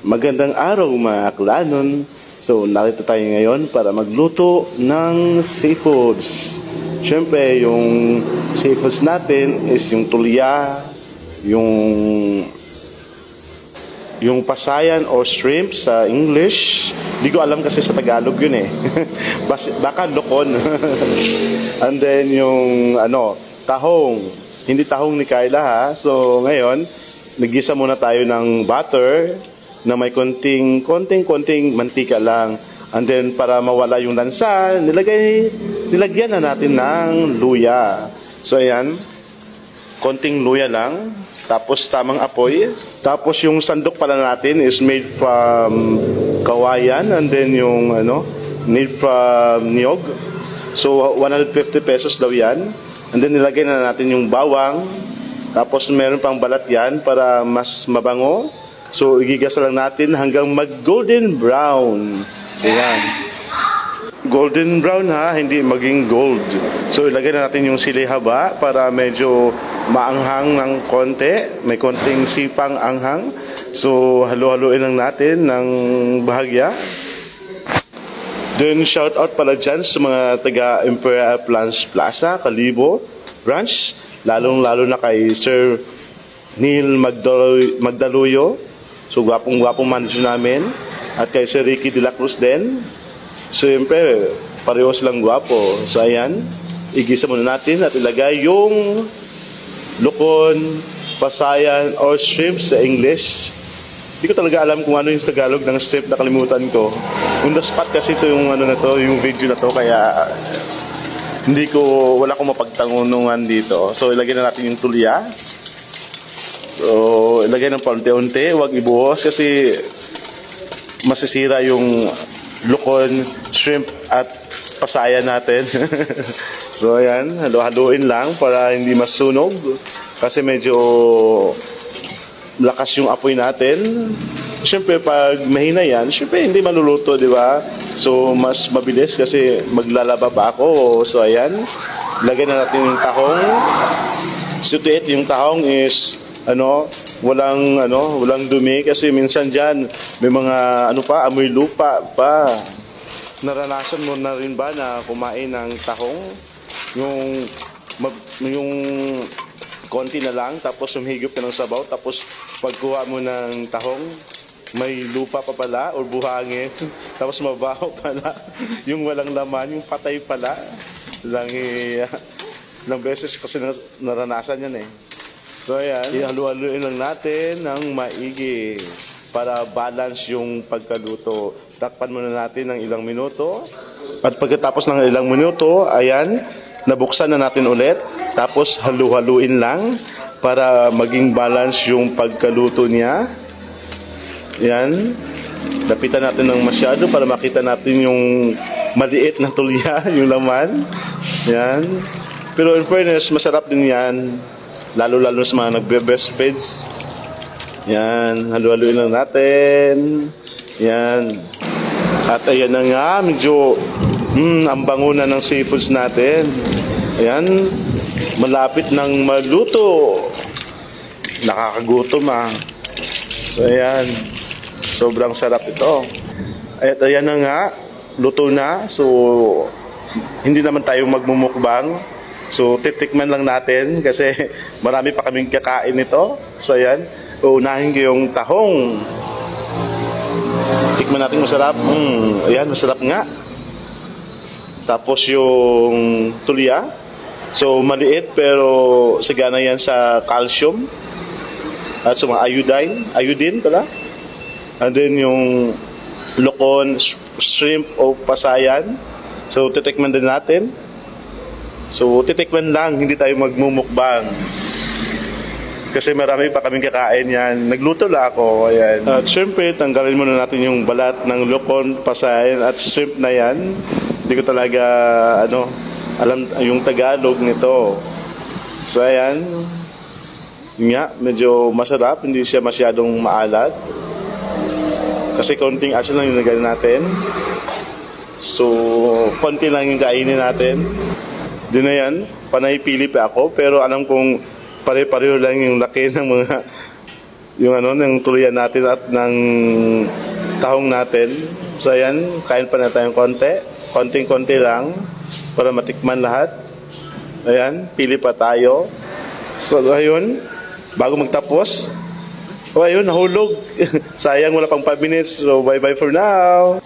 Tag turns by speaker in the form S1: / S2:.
S1: Magandang araw mga aklanon. So, narito tayo ngayon para magluto ng seafoods. Siyempre, yung seafoods natin is yung tulya, yung yung pasayan or shrimp sa English. Di ko alam kasi sa Tagalog yun eh. Bas- Baka lokon. And then yung ano, tahong. Hindi tahong ni Kyla ha. So ngayon, nagisa muna tayo ng butter na may konting, konting, konting mantika lang. And then para mawala yung lansa, nilagay, nilagyan na natin ng luya. So ayan, konting luya lang, tapos tamang apoy. Tapos yung sandok pala natin is made from kawayan and then yung ano, made from niyog. So 150 pesos daw yan. And then nilagay na natin yung bawang. Tapos meron pang balat yan para mas mabango. So igigasa lang natin hanggang mag golden brown. Ayan golden brown ha, hindi maging gold. So ilagay na natin yung sili haba para medyo maanghang ng konti, may konting sipang anghang. So halo-haloin lang natin ng bahagya. Then shout out pala dyan sa mga taga Imperial Plans Plaza, Kalibo branch, lalong-lalo na kay Sir Neil Magdalo- Magdaluyo. So gwapong-gwapong manager namin. At kay Sir Ricky De La Cruz din. Siyempre, parehos lang gwapo. So ayan, igisa muna natin at ilagay yung lukon, pasayan, or shrimp sa English. Hindi ko talaga alam kung ano yung Tagalog ng shrimp, nakalimutan ko. On the spot kasi ito yung ano na to, yung video na to, kaya hindi ko, wala akong mapagtangunungan dito. So ilagay na natin yung tulya. So ilagay ng paunti-unti, huwag ibuhos kasi masisira yung lukon, shrimp at pasaya natin. so ayan, halo-haluin lang para hindi masunog kasi medyo lakas yung apoy natin. Siyempre pag mahina yan, siyempre hindi maluluto, di ba? So mas mabilis kasi maglalaba pa ako. So ayan, lagyan na natin yung tahong. Sutit yung tahong is ano, walang ano, walang dumi kasi minsan diyan may mga ano pa, amoy lupa pa. Naranasan mo na rin ba na kumain ng tahong? Yung yung konti na lang tapos humigop ka ng sabaw tapos pagkuha mo ng tahong may lupa pa pala or buhangin tapos mabaho pala yung walang laman yung patay pala lang eh, ilang beses kasi nas- naranasan yan eh So ayan, ihalu-haluin lang natin ng maigi para balance yung pagkaluto. Takpan muna natin ng ilang minuto. At pagkatapos ng ilang minuto, ayan, nabuksan na natin ulit. Tapos halu-haluin lang para maging balance yung pagkaluto niya. Yan. Lapitan natin ng masyado para makita natin yung maliit na tulya, yung laman. Yan. Pero in fairness, masarap din yan. Lalo-lalo sa mga nagbe-breastfeeds. Yan. Halu-haluin lang natin. Yan. At ayan na nga, medyo mm, ang bango na ng seafoods natin. Ayan. Malapit ng maluto. Nakakagutom ah. So ayan. Sobrang sarap ito. At ayan na nga, luto na. So, hindi naman tayo magmumukbang. So, titikman lang natin kasi marami pa kaming kakain nito. So, ayan. Uunahin ko yung tahong. Tikman natin masarap. Mm, ayan, masarap nga. Tapos yung tulya. So, maliit pero sagana yan sa calcium. At sa mga iodine. Iodine pala. And then yung lokon, sh- shrimp o pasayan. So, titikman din natin. So, titikman lang, hindi tayo magmumukbang. Kasi marami pa kaming kakain yan. Nagluto lang ako. Ayan. At syempre, tanggalin muna natin yung balat ng lokon, pasayan at shrimp na yan. Hindi ko talaga, ano, alam yung Tagalog nito. So, ayan. Yun nga, medyo masarap. Hindi siya masyadong maalat. Kasi konting asin lang yung nagano natin. So, konti lang yung kainin natin. Di na yan, panay pili pa ako. Pero alam kong pare-pareho lang yung laki ng mga yung ano, ng tuluyan natin at ng tahong natin. So ayan, kain pa na tayong konti. Konting-konti lang para matikman lahat. Ayan, pili pa tayo. So ayun, bago magtapos, o ayun, nahulog. Sayang wala pang 5 minutes. So bye-bye for now.